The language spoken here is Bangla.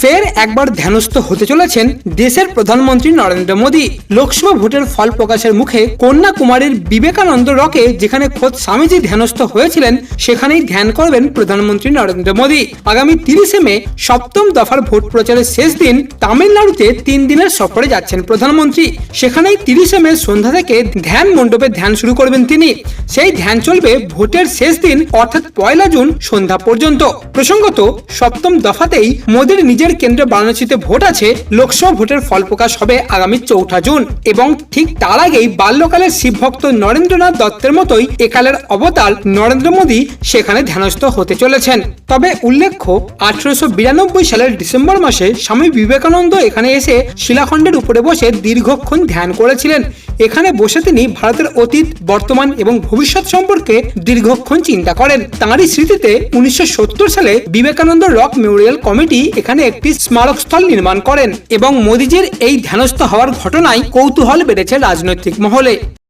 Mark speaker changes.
Speaker 1: ফের একবার ধ্যানস্থ হতে চলেছেন দেশের প্রধানমন্ত্রী নরেন্দ্র মোদী। লোকসভা ভোটের ফল প্রকাশের মুখে কন্যাকুমারীর বিবেকানন্দ রকে যেখানে খোদ স্বামীজি ধ্যানস্থ হয়েছিলেন, সেখানেই ধ্যান করবেন প্রধানমন্ত্রী নরেন্দ্র মোদী। আগামী তিরিশে মে, সপ্তম দফার ভোট প্রচারের শেষ দিন তামিলনাড়ুতে তিন দিনের সফরে যাচ্ছেন প্রধানমন্ত্রী। সেখানেই তিরিশে মে সন্ধ্যা থেকে ধ্যান মণ্ডপে ধ্যান শুরু করবেন তিনি। সেই ধ্যান চলবে ভোটের শেষ দিন, অর্থাৎ পয়লা জুন সন্ধ্যা পর্যন্ত। প্রসঙ্গত, সপ্তম দফাতেই মোদীর নিজের কেন্দ্র বারাণসীতে ভোট আছে, লোকসভা ভোটের ফল প্রকাশ হবে আগামী চৌঠা জুন এবং ঠিক তার আগেই বাল্যকালের শিবভক্ত নরেন্দ্রনাথ দত্তের মতোই একালের অবতার নরেন্দ্র মোদী সেখানে ধ্যানস্থ হতে চলেছেন। তবে উল্লেখ্য, আঠারোশো বিরানব্বই সালের ডিসেম্বর মাসে স্বামী বিবেকানন্দ এখানে এসে শিলাখণ্ডের উপরে বসে দীর্ঘক্ষণ ধ্যান করেছিলেন। এখানে বসে তিনি ভারতের অতীত, বর্তমান এবং ভবিষ্যৎ সম্পর্কে দীর্ঘক্ষণ চিন্তা করেন। তাঁরই স্মৃতিতে উনিশশো সত্তর সালে বিবেকানন্দ রক মেমোরিয়াল কমিটি এখানে একটি স্মারকস্থল নির্মাণ করেন এবং মোদিজির এই ধ্যানস্থ হওয়ার ঘটনায় কৌতূহল বেড়েছে রাজনৈতিক মহলে।